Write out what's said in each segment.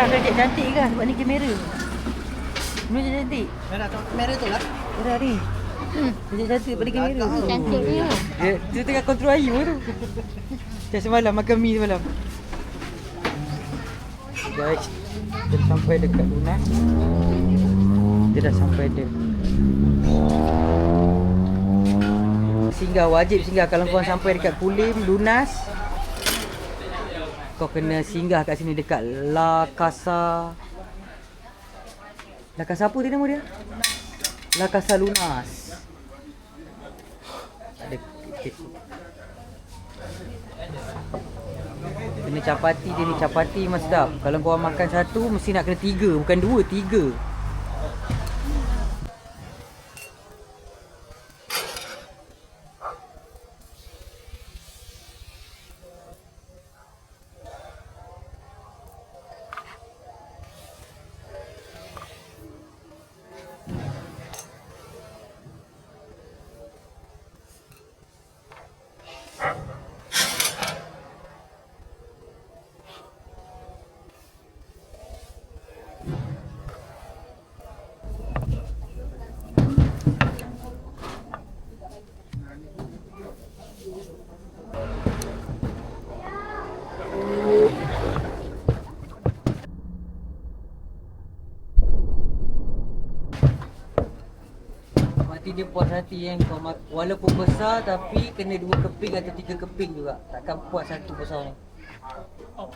Kak kerja cantik kan sebab ni kamera. Je cantik. Merah tu, merah tu lah. Ada ni. Hmm. Kerja cantik pada kamera. Cantiknya. Dia, dia tengah kontrol ayu tu. Macam semalam makan mi semalam. Guys, kita dah sampai dekat Lunas. Kita dah sampai dia. Singgah wajib singgah kalau kau sampai dekat Kulim, Lunas. Kau kena singgah kat sini dekat La Casa. La Casa apa tadi nama dia? La Casa Lunas. Ada Kena capati dia ni Capati memang sedap Kalau kau makan satu Mesti nak kena tiga Bukan dua Tiga Mati dia puas hati yang kau mak- Walaupun besar Tapi kena dua keping Atau tiga keping juga. Takkan puas satu besar ni. Oh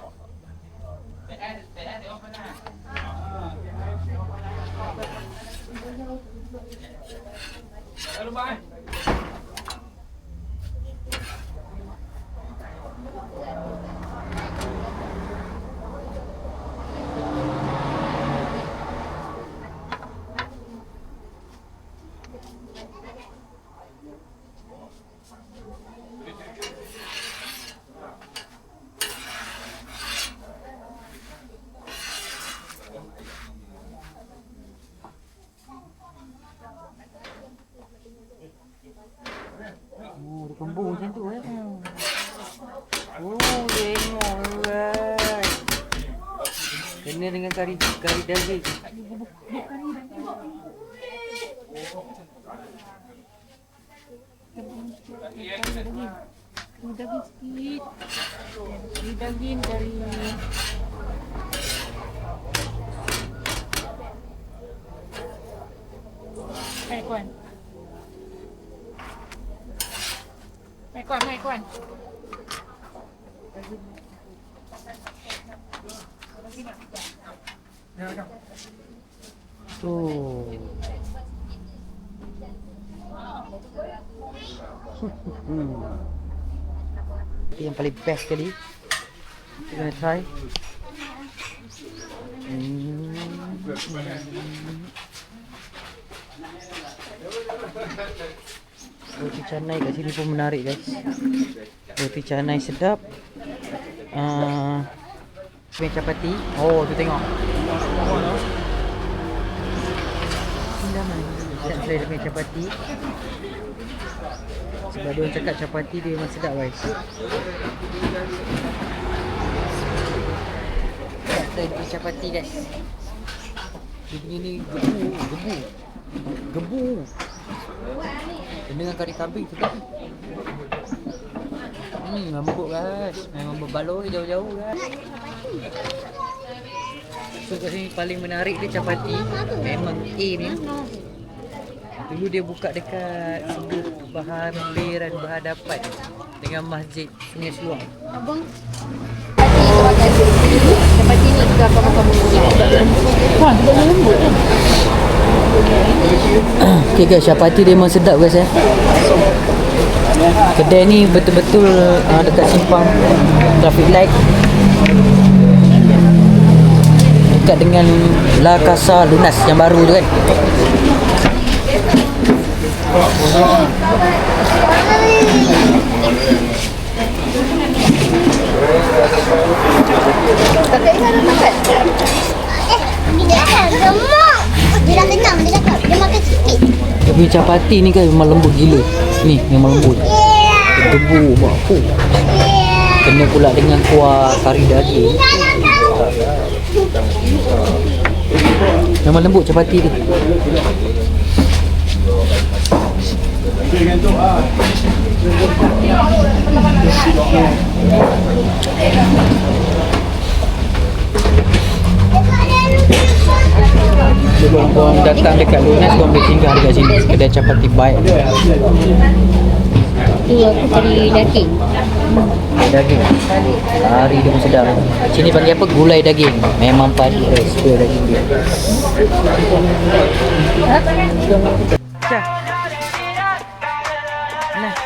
Oh tengok guys Kena dengan kari kari daging Ini daging sikit. Ini daging dari Hai Kuan. Hai Kuan, hai Kuan. Oh hmm. Itu yang paling best sekali. Kita kena try? Hmm. Roti canai kat sini pun menarik guys. Roti canai sedap. Uh, Punya capati Oh tu tengok. Sedap saya dia punya capati Sebab dia orang cakap capati dia memang sedap guys. Saya punya capati guys. Dia punya ni gebu Gebu Gebu Dengan kari kambing tu kan Hmm, lembut guys. Memang berbaloi jauh-jauh guys So kat sini paling menarik dia capati Memang A ni Dulu dia buka dekat sebelah berhampiran berhadapan Dengan masjid Sungai Seluang Abang. Seperti ni juga kamu-kamu punya. Kuan, dia lembut kan? Okay guys, capati dia memang sedap guys eh Kedai ni betul-betul uh, dekat simpang traffic light Dekat dengan La Casa Lunas yang baru tu kan Kakak Ina dah makan? Eh, dia dah gemuk. Dia dah kenyang, dia cakap. Dia makan sikit. Dia punya capati ni kan memang lembut gila Ni memang lembut Yeah. Debu apa Yeah. Kena pula dengan kuah kari daging Memang lembut capati. Sebelum korang datang dekat Lunas, korang boleh tinggal dekat sini. Kedai capati baik tu aku cari daging. Hmm. Daging. Eh? Hari dia pun sedap. Sini panggil apa? Gulai daging. Memang padi eh, dia. Suka daging dia. Nah.